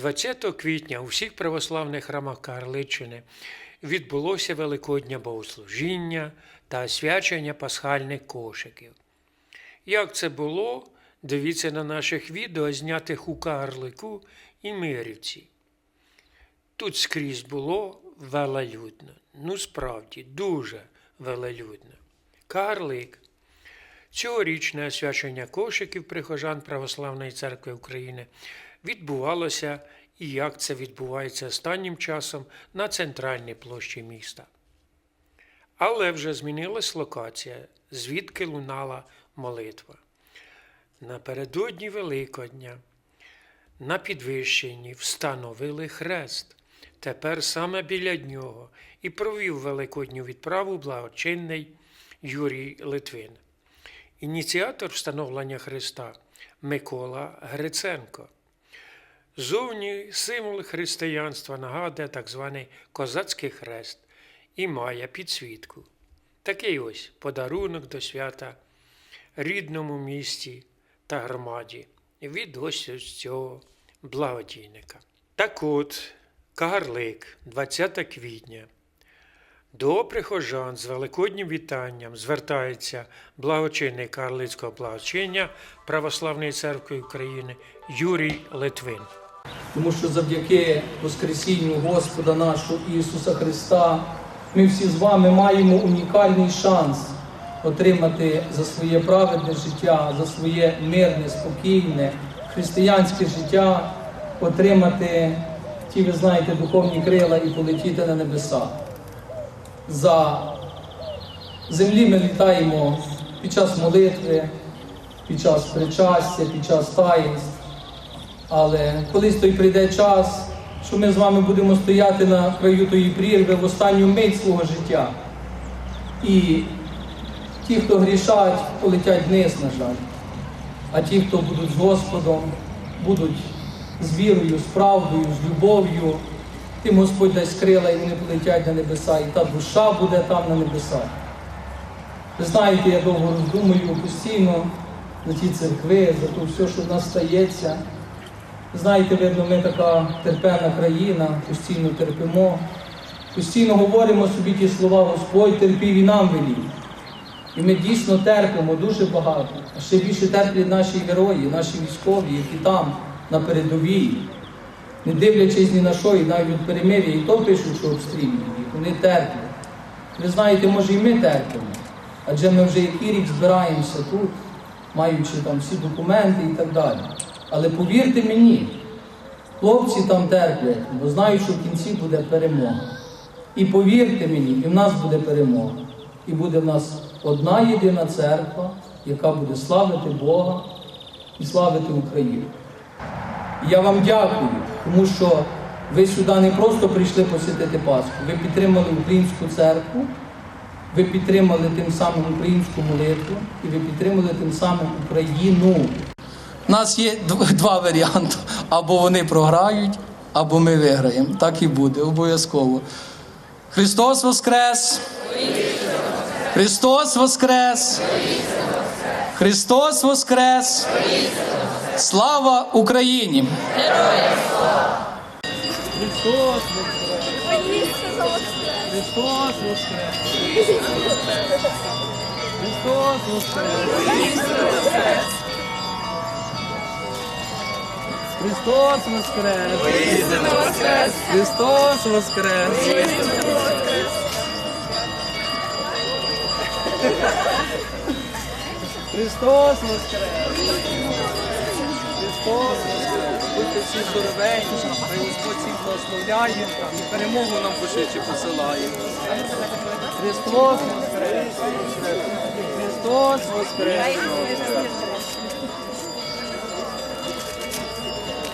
20 квітня у всіх православних храмах Карличини відбулося Великоднє богослужіння та освячення пасхальних кошиків. Як це було, дивіться на наших відео, знятих у Карлику і Мирівці. Тут скрізь було велелюдно. Ну, справді, дуже велелюдно. Карлик. Цьогорічне освячення кошиків прихожан Православної церкви України відбувалося і як це відбувається останнім часом на центральній площі міста. Але вже змінилась локація, звідки лунала молитва. Напередодні Великодня на підвищенні встановили хрест. Тепер саме біля нього і провів великодню відправу благочинний Юрій Литвин. Ініціатор встановлення Христа Микола Гриценко. Зовні символ християнства нагадує так званий козацький хрест і має підсвітку. Такий ось подарунок до свята рідному місті та громаді від ось цього благодійника. Так от, Кагарлик, 20 квітня. До прихожан з великоднім вітанням звертається благочинний Карлицького благочиння Православної церкви України Юрій Литвин. Тому що завдяки Воскресінню Господа нашого Ісуса Христа ми всі з вами маємо унікальний шанс отримати за своє праведне життя, за своє мирне, спокійне, християнське життя, отримати ті, ви знаєте, духовні крила і полетіти на небеса. За землі ми літаємо під час молитви, під час причастя, під час таїнств. Але колись той прийде час, що ми з вами будемо стояти на краю тої прірви в останню мить свого життя. І ті, хто грішать, полетять вниз, на жаль. А ті, хто будуть з Господом, будуть з вірою, з правдою, з любов'ю, тим Господь дасть крила і вони полетять на небеса, і та душа буде там на небесах. Ви знаєте, я довго роздумую постійно за ті церкви, за те все, що в нас стається. Знаєте, видно, ми така терпена країна, постійно терпимо, постійно говоримо собі ті слова, Господь терпів і нам велів. І ми дійсно терпимо дуже багато. А ще більше терплять наші герої, наші військові, які там, на передовій, не дивлячись ні на що, і навіть від перемир'я, і то пишуть, що обстрілюють вони терплять. Ви знаєте, може і ми терпимо. Адже ми вже який рік збираємося тут, маючи там всі документи і так далі. Але повірте мені, хлопці там терплять, бо знають, що в кінці буде перемога. І повірте мені, і в нас буде перемога. І буде в нас одна єдина церква, яка буде славити Бога і славити Україну. І я вам дякую, тому що ви сюди не просто прийшли посітити Пасху, ви підтримали українську церкву, ви підтримали тим самим українську молитву і ви підтримали тим самим Україну. У нас є два варіанти: або вони програють, або ми виграємо. Так і буде, обов'язково. Христос Воскрес! Христос Воскрес! Христос Воскрес! Слава Україні! Христос! Христос Воскрес! Христос Воскрес! Христос Воскрес! Христос Воскрес! Христос Воскрес! Христос Воскрес! Будьте всі здоровенькі, хай Господь всіх благословляє і перемогу нам пошвидше посилає. Христос Воскрес! Христос Воскрес!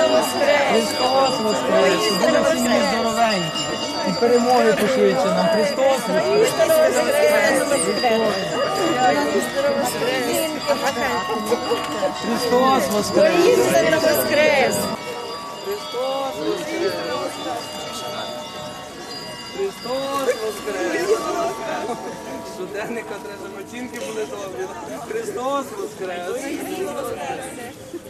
Христос воскрес! Були всі ми здоровенькі. І перемоги пошвидше нам. Христос воскрес! Христос воскрес! воскрес! Христос воскрес! Христос воскрес! Щоденника треба, щоб оцінки були добрі. Христос воскрес! Христос воскрес!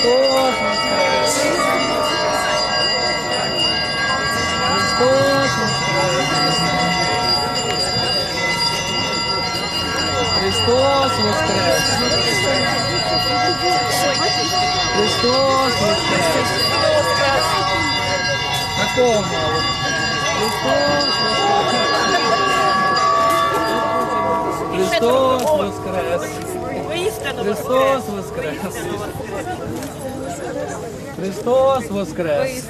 Христос воскрес! Христос воскрес! Христос воскрес! Христос воскрес! Такого мало. Христос воскрес! Христос воскрес! Христос воскрес! Христос воскрес!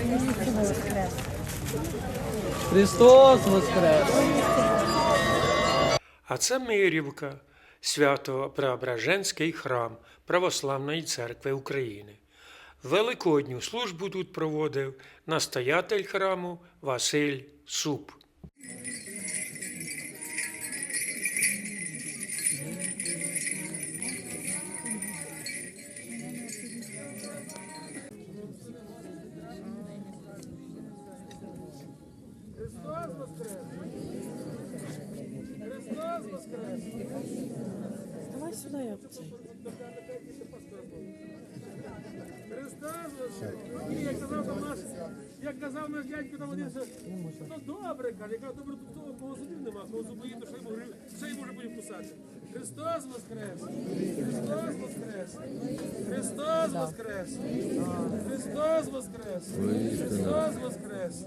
Христос воскрес! А це Мирівка, свято-преображенський храм Православної церкви України. Великодню службу тут проводив настоятель храму Василь Суп. Як казав наш, як казав наш дядько там що то добре, каже, яка добре тут того, кого зубів нема, кого зуби то ще й може, будемо кусати. Христос воскрес! Христос воскрес! Христос воскрес! Христос воскрес! Христос воскрес!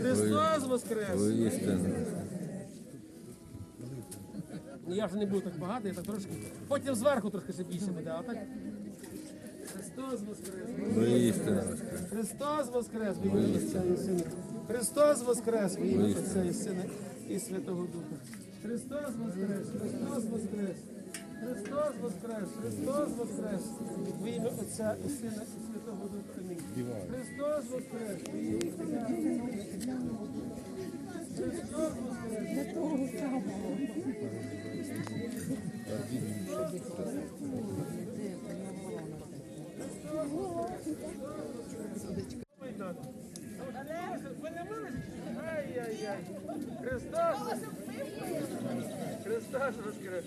Христос воскрес! Ну, Я вже не буду так багато, я так трошки. Потім зверху трошки ще більше буде, а так. Христос Воскрес! Христос Воскрес! Христос Воскрес! ім'я Отця і Сина і Святого Духа. Христос Воскрес! Христос Воскрес! Христос Воскрес! Христос Воскрес! В ім'я Отця і Сина і Святого Духа. Амінь. Христос Воскрес! в ім'я Отця і Сина і Святого Духа. Христос Воскрес! Христа Христос воскрес!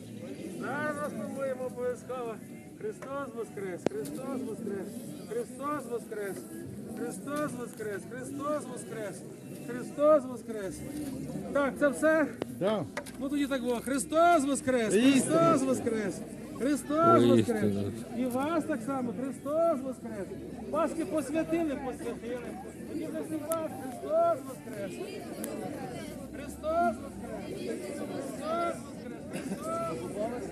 Зараз розпробуємо обов'язково! Христос воскрес! Христос воскрес! Христос воскрес! Христос воскрес, Христос воскрес, Христос воскрес. Так, це все? Да. Ну тоді так було. Христос воскрес! Христос воскрес! Христос воскрес! І вас так само, Христос воскрес! Паски посвятили, посвятили. Тоді всі вас, Христос воскрес! Христос воскрес! Христос воскрес!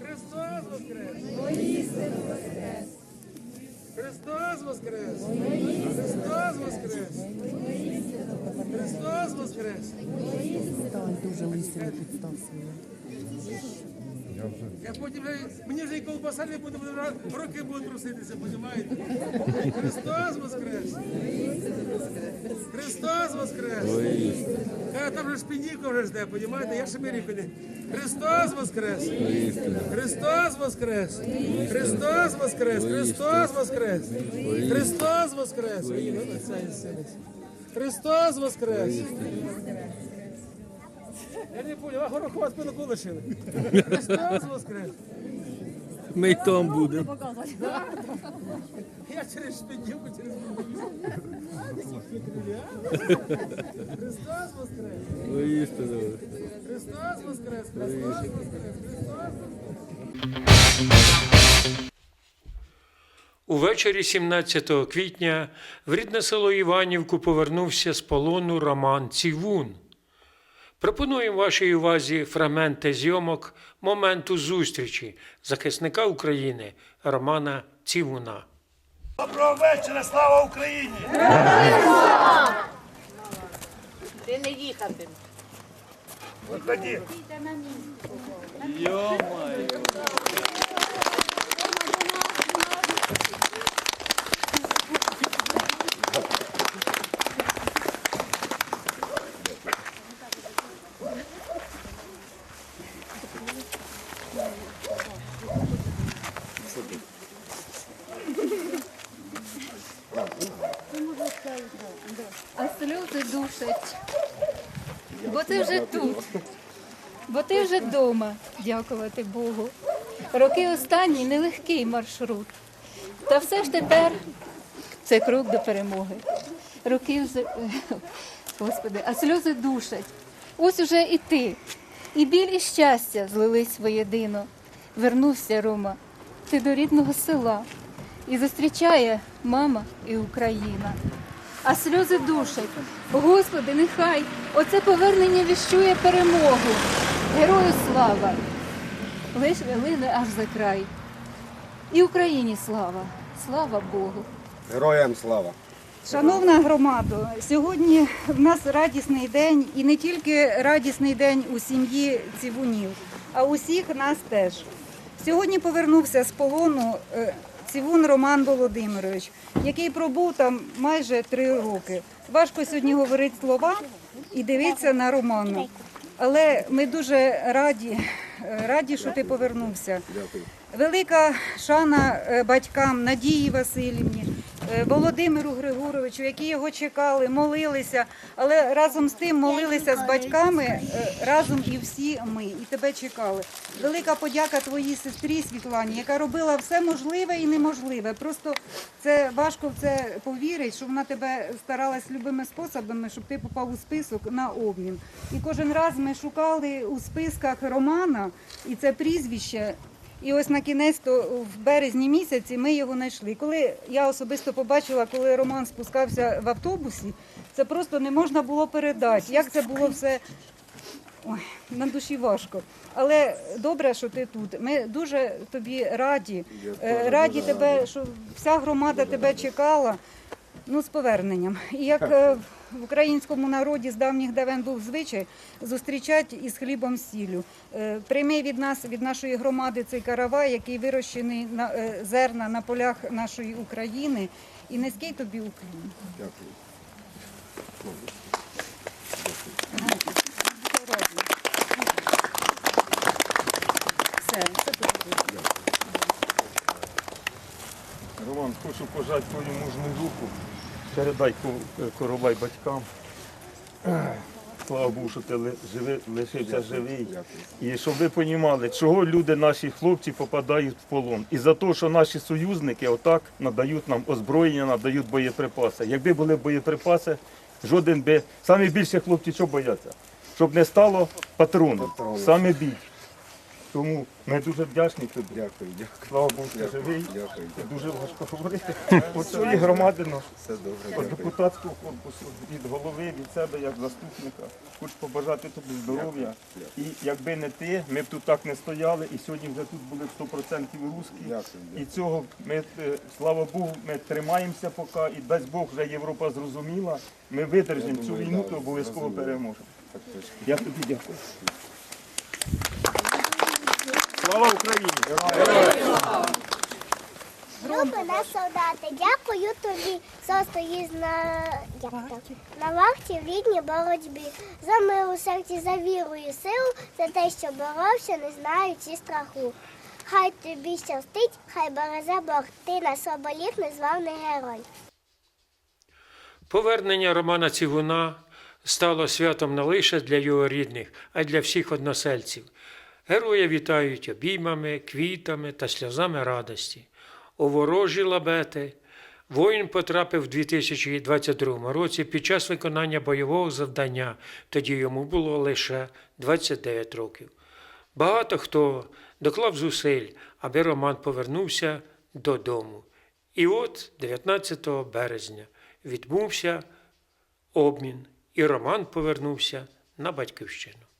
Христос воскрес! Христос воскрес! Христос воскрес! Христос воскрес! Христос воскрес! Дуже лисий підстав свій. Я потім мені вже і колбаса не буде, руки будуть труситися, розумієте? Христос Воскрес! Христос Воскрес! Там вже шпінівка вже жде, розумієте? Я ще мирівка не. Христос Воскрес! Христос Воскрес! Христос Воскрес! Христос Воскрес! Христос Воскрес! Ну, і Сина. Христос Воскрес! Я не понял, а горохова спину лишили. Христос Воскрес! Ми й там будемо. Я через шпинівку, через Христос Воскрес! Ой, істина. Христос Воскрес! Христос Воскрес! Христос Увечері 17 квітня в рідне село Іванівку повернувся з полону Роман Цівун. Пропонуємо вашій увазі фрагменти зйомок моменту зустрічі захисника України Романа Цівуна. Доброго вечора, слава Україні! Ти не їхати. Виходи. А сльози душать. Бо ти вже тут, бо ти вже вдома, дякувати Богу. Роки останні нелегкий маршрут. Та все ж тепер це крок до перемоги. Роки Господи, а сльози душать. Ось уже і ти. І біль, і щастя злились воєдино. Вернувся Рома, ти до рідного села. І зустрічає мама і Україна а сльози душать. Господи, нехай оце повернення віщує перемогу. Герою слава! Лиш лине аж за край. І Україні слава, слава Богу. Героям слава! Шановна громадо, сьогодні в нас радісний день і не тільки радісний день у сім'ї Цівунів, а усіх нас теж. Сьогодні повернувся з полону е, Цівун Роман Володимирович, який пробув там майже три роки. Важко сьогодні говорити слова і дивитися на Романа. Але ми дуже раді, раді, що ти повернувся. Велика шана е, батькам Надії Васильівні, Володимиру Григоровичу, які його чекали, молилися, але разом з тим молилися з батьками е, разом і всі ми, і тебе чекали. Велика подяка твоїй сестрі Світлані, яка робила все можливе і неможливе. Просто це важко в це повірити, що вона тебе старалась любими способами, щоб ти попав у список на обмін. І кожен раз ми шукали у списках Романа, і це прізвище. І ось на кінець то в березні місяці ми його знайшли. Коли я особисто побачила, коли Роман спускався в автобусі, це просто не можна було передати. Як це було все Ой, на душі важко. Але добре, що ти тут. Ми дуже тобі раді. Е, Раді тебе, що вся громада тебе чекала. Ну, з поверненням. І як е, в українському народі з давніх давен був звичай зустрічати із хлібом з сіллю. Е, Прийми від нас, від нашої громади цей каравай, який вирощений на е, зерна на полях нашої України. І низький тобі уклін. Дякую. Все, все тобі. Роман, хочу пожати твою мужну руку. Передай ко- коровай батькам. Слава Богу, що ти живи, лишився живий. І щоб ви розуміли, чого люди, наші хлопці, попадають в полон. І за те, що наші союзники отак надають нам озброєння, надають боєприпаси. Якби були боєприпаси, жоден би. Саме більше хлопці що бояться? Щоб не стало патронів. Саме більше. Тому ми дуже вдячні тобі. Дякую, дякую. Слава Богу, Дякую, живий. дякую. Дуже важко говорити. От цієї громади Все добре, від депутатського корпусу, від голови, від себе як заступника. Хочу побажати тобі здоров'я. І якби не ти, ми б тут так не стояли, і сьогодні вже тут були 100% русські. І цього ми, е, слава Богу, ми тримаємося поки, і дасть Бог, вже Європа зрозуміла. Ми видержимо цю війну, то обов'язково переможемо. Я тобі дякую. Слава Україні! Любина солдати, дякую тобі, що стоїш на, як так, на вахті в рідній боротьбі. За мир у серці, за віру і силу, за те, що боровся, не знаючи страху. Хай тобі щастить, хай березе Бог, ти на соболів незваний герой. Повернення Романа Цівуна стало святом не лише для його рідних, а й для всіх односельців. Героя вітають обіймами, квітами та сльозами радості. У ворожі лабети воїн потрапив у 2022 році під час виконання бойового завдання, тоді йому було лише 29 років. Багато хто доклав зусиль, аби Роман повернувся додому. І от 19 березня відбувся обмін, і Роман повернувся на батьківщину.